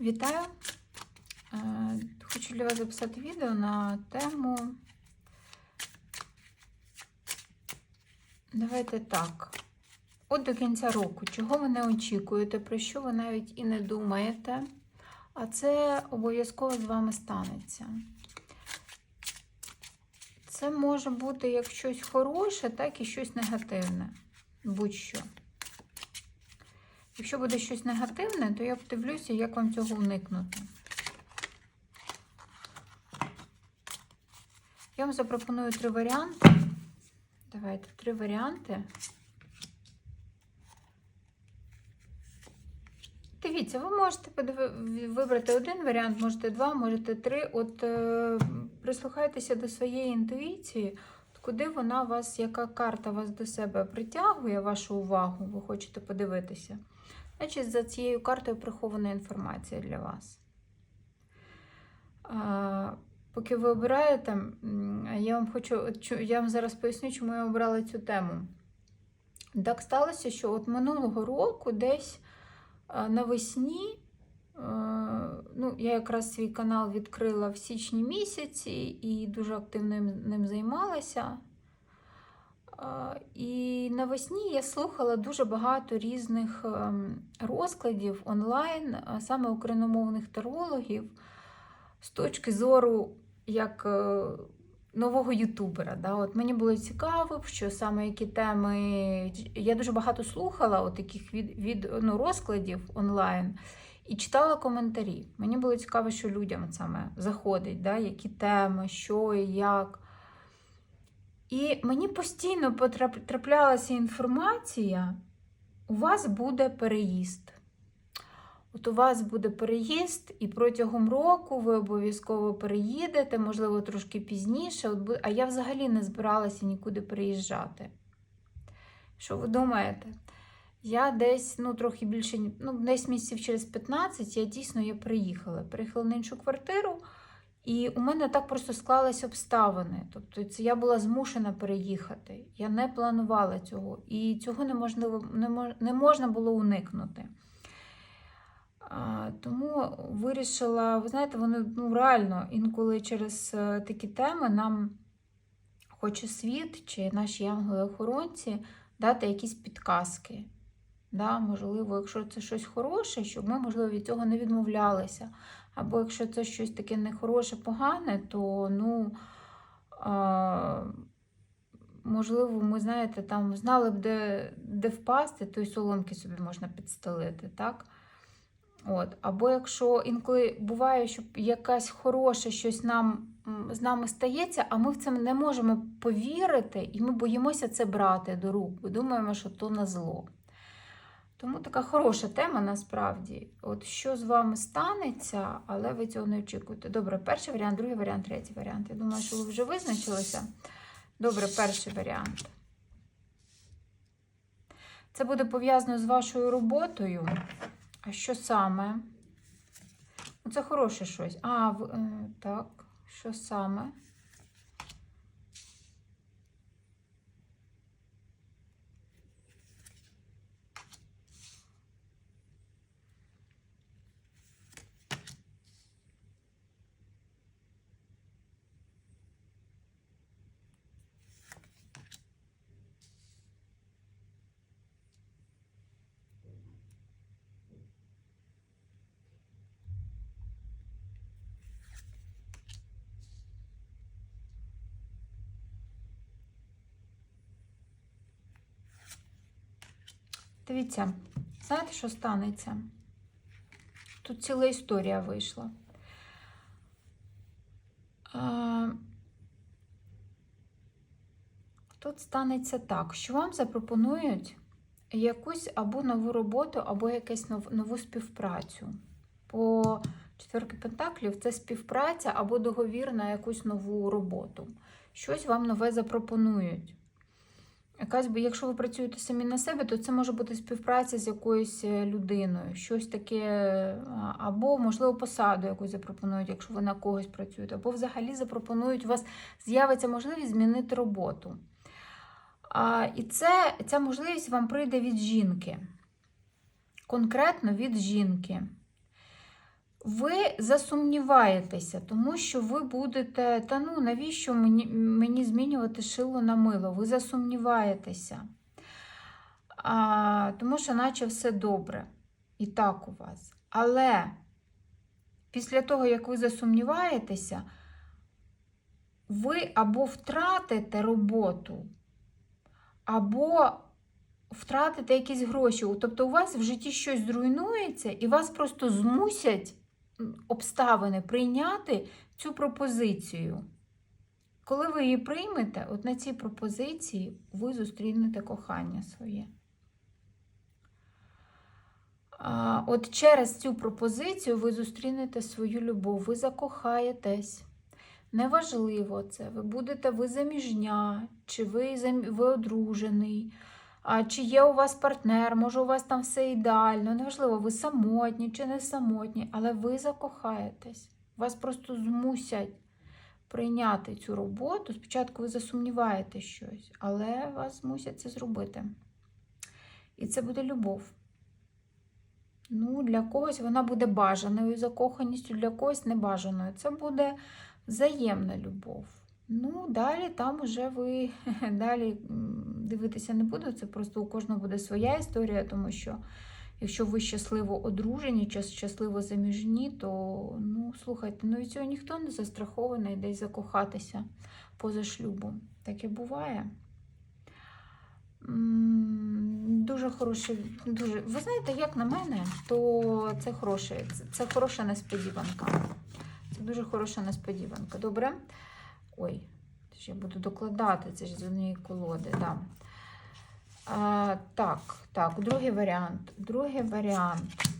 Вітаю! Е, Хочу для вас записати відео на тему. Давайте так. От до кінця року, чого ви не очікуєте, про що ви навіть і не думаєте, а це обов'язково з вами станеться. Це може бути як щось хороше, так і щось негативне. Будь-що. Якщо буде щось негативне, то я подивлюся, як вам цього уникнути. Я вам запропоную три варіанти. Давайте три варіанти. Дивіться, ви можете вибрати один варіант, можете два, можете три. От е, прислухайтеся до своєї інтуїції, куди вона вас, яка карта вас до себе притягує, вашу увагу, ви хочете подивитися. Значить, за цією картою прихована інформація для вас. А, поки ви обираєте, я вам хочу, я вам зараз поясню, чому я обрала цю тему. Так сталося, що от минулого року десь навесні, ну, я якраз свій канал відкрила в січні місяці і дуже активно ним займалася. А, І навесні я слухала дуже багато різних ем, розкладів онлайн, саме україномовних тарологів, з точки зору як е, нового ютубера. Да? От мені було цікаво, що саме які теми. Я дуже багато слухала от таких від, від ну, розкладів онлайн і читала коментарі. Мені було цікаво, що людям саме заходить, да? які теми, що і як. І мені постійно потрап- траплялася інформація, у вас буде переїзд. От у вас буде переїзд, і протягом року ви обов'язково переїдете, можливо, трошки пізніше. А я взагалі не збиралася нікуди переїжджати. Що ви думаєте? Я десь, ну, трохи більше, ну, десь місяців через 15 я дійсно я приїхала. Переїхала на іншу квартиру. І у мене так просто склались обставини. Тобто це я була змушена переїхати. Я не планувала цього. І цього не, мож, не можна було уникнути. А, тому вирішила, ви знаєте, вони ну, реально інколи через е, такі теми нам хоче світ чи наші янголи-охоронці дати якісь підказки. Да, можливо, якщо це щось хороше, щоб ми, можливо, від цього не відмовлялися. Або якщо це щось таке нехороше, погане, то ну, можливо, ми знаєте, там знали б, де, де впасти, то й соломки собі можна підстелити, так? От. Або якщо інколи буває, що якась хороше щось нам, з нами стається, а ми в це не можемо повірити, і ми боїмося це брати до рук, думаємо, що то на зло. Тому така хороша тема насправді. От що з вами станеться, але ви цього не очікуєте. Добре, перший варіант, другий варіант, третій варіант. Я думаю, що ви вже визначилися. Добре, перший варіант. Це буде пов'язано з вашою роботою. А що саме? Ну, Це хороше щось. А, е, так, що саме? Дивіться, знаєте, що станеться? Тут ціла історія вийшла. Тут станеться так, що вам запропонують якусь або нову роботу, або якусь нову співпрацю. По четверки пентаклів це співпраця або договір на якусь нову роботу. Щось вам нове запропонують. Якась, би- якщо ви працюєте самі на себе, то це може бути співпраця з якоюсь е, людиною, щось таке, або, можливо, посаду якусь запропонують, якщо ви на когось працюєте, або взагалі запропонують, у вас з'явиться можливість змінити роботу. А, і це, ця можливість вам прийде від жінки. Конкретно від жінки. Ви засумніваєтеся, тому що ви будете, та ну навіщо мені, мені змінювати шило на мило? Ви засумніваєтеся. А, тому що, наче все добре. І так у вас. Але після того, як ви засумніваєтеся, ви або втратите роботу, або втратите якісь гроші. Тобто у вас в житті щось зруйнується, і вас просто змусять обставини прийняти цю пропозицію. Коли ви її приймете, от на цій пропозиції ви зустрінете кохання своє. От через цю пропозицію ви зустрінете свою любов, ви закохаєтесь. Неважливо це, ви будете ви заміжня, чи ви, ви одружений, чи є у вас партнер, може у вас там все ідеально, неважливо, ви самотні чи не самотні, але ви закохаєтесь. Вас просто змусять прийняти цю роботу. Спочатку ви засумніваєте щось, але вас змусять це зробити. І це буде любов. Ну, для когось вона буде бажаною закоханістю, для когось небажаною. Це буде взаємна любов. Ну, далі там уже ви далі дивитися не буду. Це просто у кожного буде своя історія, тому що якщо ви щасливо одружені чи щасливо заміжні, то ну, слухайте, ну від цього ніхто не застрахований десь закохатися поза шлюбом. Таке буває. Дуже хороше, дуже. Ви знаєте, як на мене, то це хороше, це, це хороша несподіванка. Це дуже хороша несподіванка. Добре? Ой, я буду докладати, це ж з однієї колоди. Да. А, так, так, другий варіант. Другий варіант.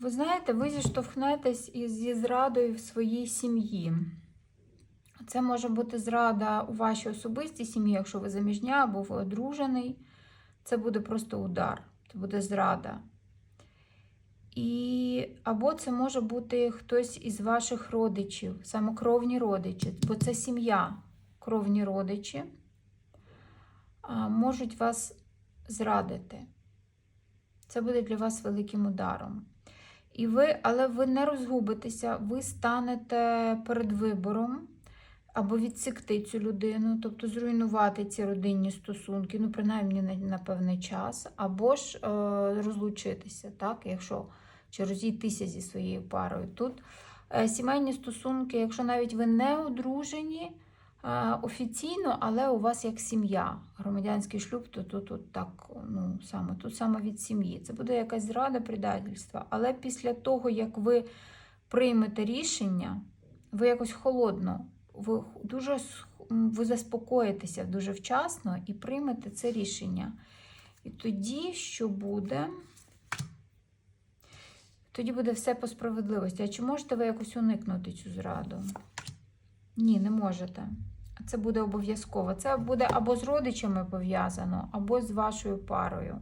Ви знаєте, ви зіштовхнетесь із зі зрадою в своїй сім'ї. Це може бути зрада у вашій особистій сім'ї, якщо ви заміжня або ви одружений. Це буде просто удар, це буде зрада. І або це може бути хтось із ваших родичів, саме кровні родичі, бо це сім'я, кровні родичі можуть вас зрадити. Це буде для вас великим ударом. І ви, але ви не розгубитеся, ви станете перед вибором або відсікти цю людину, тобто зруйнувати ці родинні стосунки, ну, принаймні на, на певний час, або ж е, розлучитися, так, якщо чи розійтися зі своєю парою. Тут е, сімейні стосунки, якщо навіть ви не одружені офіційно, але у вас як сім'я, громадянський шлюб, то тут, тут так, ну, саме, тут саме від сім'ї. Це буде якась зрада, предательство. Але після того, як ви приймете рішення, ви якось холодно, ви дуже ви заспокоїтеся дуже вчасно і приймете це рішення. І тоді, що буде? Тоді буде все по справедливості. А чи можете ви якось уникнути цю зраду? Ні, не можете. Це буде обов'язково. Це буде або з родичами пов'язано, або з вашою парою.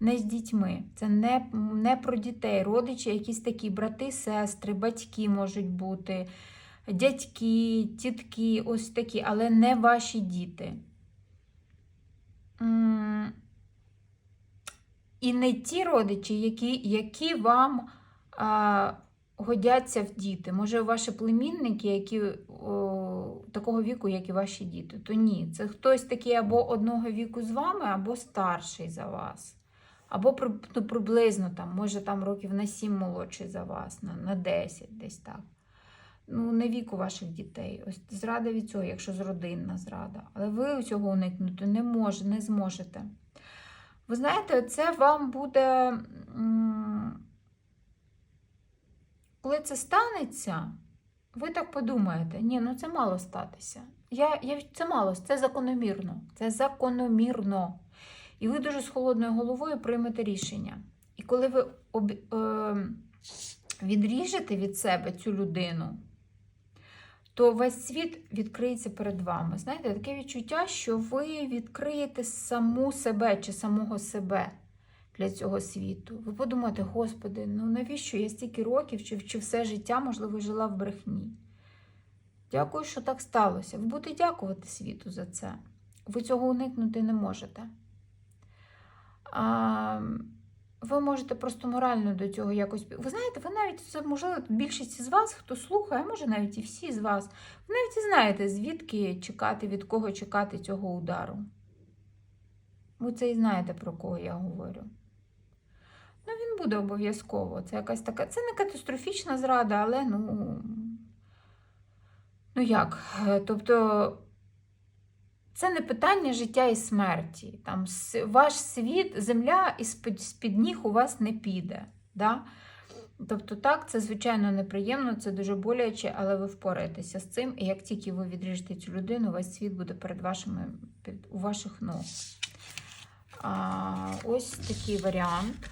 Не з дітьми. Це не, не про дітей. Родичі, якісь такі брати, сестри, батьки можуть бути, дядьки, тітки, ось такі, але не ваші діти. І не ті родичі, які, які вам годяться в діти. Може, ваші племінники, які о, такого віку, як і ваші діти, то ні. Це хтось такий або одного віку з вами, або старший за вас. Або ну, приблизно там, може там років на 7 молодший за вас, на, на 10 десь так. Ну, не віку ваших дітей. Ось зрада від цього, якщо з родинна зрада. Але ви цього уникнути не можете, не зможете. Ви знаєте, це вам буде. Коли це станеться, ви так подумаєте, ні, ну це мало статися. Я, я, це мало, це закономірно. Це закономірно. І ви дуже з холодною головою приймете рішення. І коли ви об, е, відріжете від себе цю людину, то весь світ відкриється перед вами. Знаєте, таке відчуття, що ви відкриєте саму себе чи самого себе для цього світу. Ви подумаєте, Господи, ну навіщо я стільки років чи, чи все життя, можливо, жила в брехні? Дякую, що так сталося. Ви будете дякувати світу за це. Ви цього уникнути не можете. А, ви можете просто морально до цього якось. Ви знаєте, ви навіть це можливо більшість з вас, хто слухає, може навіть і всі з вас, ви навіть і знаєте, звідки чекати, від кого чекати цього удару. Ви це і знаєте, про кого я говорю. Ну, він буде обов'язково. Це якась така. Це не катастрофічна зрада, але ну. Ну як? Е, Тобто. Це не питання життя і смерті. Там ваш світ, земля з-під ніг у вас не піде. Да? Тобто, так, це звичайно неприємно, це дуже боляче, але ви впораєтеся з цим. І як тільки ви відріжете цю людину, весь світ буде перед вашими під, у ваших ног. А, ось такий варіант.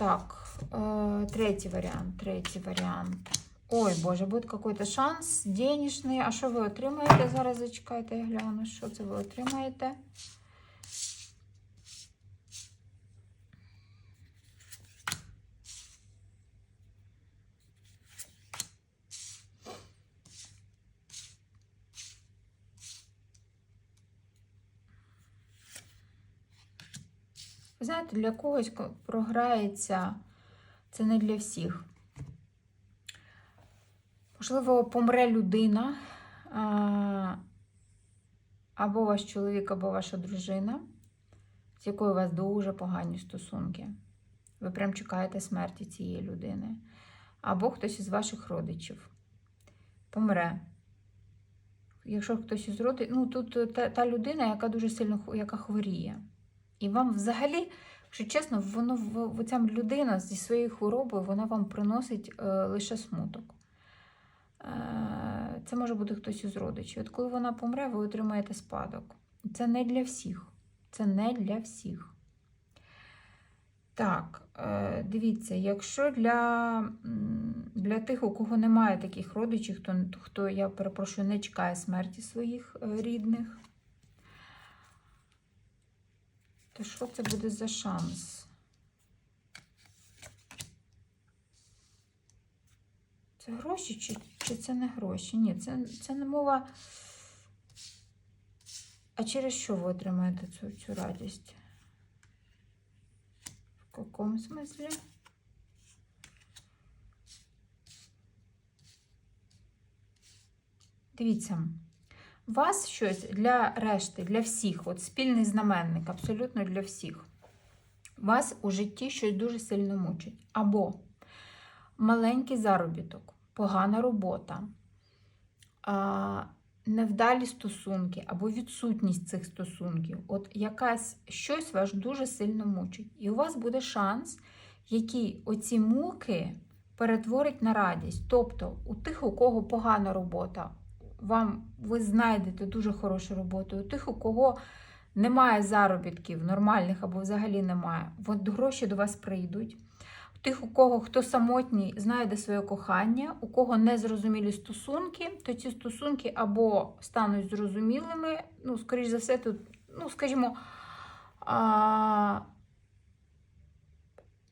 Так, э, третій варіант. третий вариант. Ой, Боже, буде какой-то шанс денежний. А що ви отримаєте? Зараз зачекайте, я гляну, що це ви отримаєте. Ви знаєте, для когось програється це не для всіх. Можливо, помре людина, або ваш чоловік, або ваша дружина, з якою у вас дуже погані стосунки. Ви прям чекаєте смерті цієї людини. Або хтось із ваших родичів помре. Якщо хтось із родичів, ну тут та, та людина, яка дуже сильно яка хворіє. І вам взагалі, якщо чесно, воно в- ця людина зі своєю хворобою вона вам приносить е, лише смуток. Е, Це може бути хтось із родичів. От коли вона помре, ви отримаєте спадок. Це не для всіх. Це не для всіх. Так, е, дивіться, якщо для, для тих, у кого немає таких родичів, хто, хто, я перепрошую, не чекає смерті своїх е, рідних, то що це буде за шанс? Це гроші чи, чи це не гроші? Ні, це, це не мова. А через що ви отримаєте цю, цю радість? В якому смислі? Дивіться, вас щось для решти, для всіх, от спільний знаменник, абсолютно для всіх. Вас у житті щось дуже сильно мучить. Або маленький заробіток, погана робота, невдалі стосунки або відсутність цих стосунків. От якась щось вас дуже сильно мучить. І у вас буде шанс, який оці муки перетворить на радість. Тобто, у тих, у кого погана робота, вам ви знайдете дуже хорошу роботу. У тих, у кого немає заробітків нормальних або взагалі немає, от гроші до вас прийдуть. У тих, у кого хто самотній, знайде своє кохання, у кого незрозумілі стосунки, то ці стосунки або стануть зрозумілими, ну, скоріш за все, тут, ну, скажімо, а,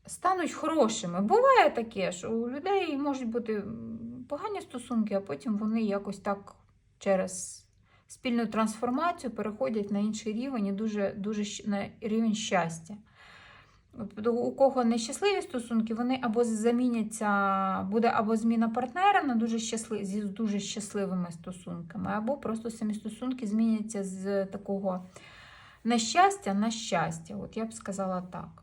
стануть хорошими. Буває таке, що у людей можуть бути погані стосунки, а потім вони якось так через спільну трансформацію переходять на інший рівень і дуже, дуже на рівень щастя. У кого нещасливі стосунки, вони або заміняться, буде або зміна партнера на дуже щаслив, зі дуже щасливими стосунками, або просто самі стосунки зміняться з такого нещастя на щастя. От я б сказала так.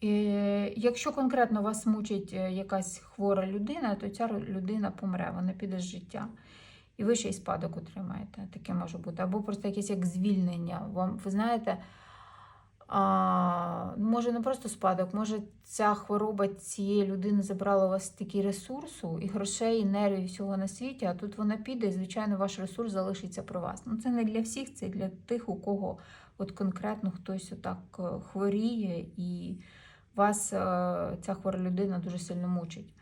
І якщо конкретно вас мучить е, якась хвора людина, то ця людина помре, вона піде з життя. І ви ще й спадок отримаєте. Таке може бути. Або просто якесь як звільнення. Вам, ви знаєте, А, може, не просто спадок, може, ця хвороба цієї людини забрала у вас стільки ресурсу, і грошей, і нервів, і всього на світі, а тут вона піде, і, звичайно, ваш ресурс залишиться при вас. Ну, це не для всіх, це для тих, у кого от конкретно хтось отак е, хворіє, і вас е, ця хвора людина дуже сильно мучить.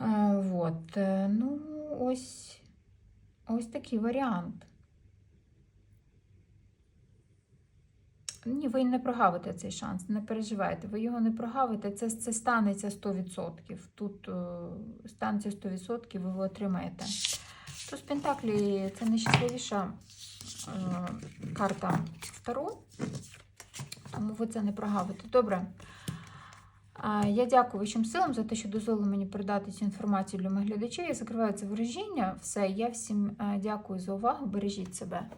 Е, Ну, ось, ось такий варіант. Ні, ви не прогавите цей шанс, не переживайте. Ви його не прогавите, це, це станеться 100%. Тут е, станеться 100%, ви його отримаєте. Туз Пентаклі це найщасливіша е, карта Таро, тому ви це не прогавите. Добре. Я дякую вищим силам за те, що дозволили мені передати цю інформацію для моїх глядачів. Я закриваю це ворожіння. Все, я всім е, дякую за увагу. Бережіть себе.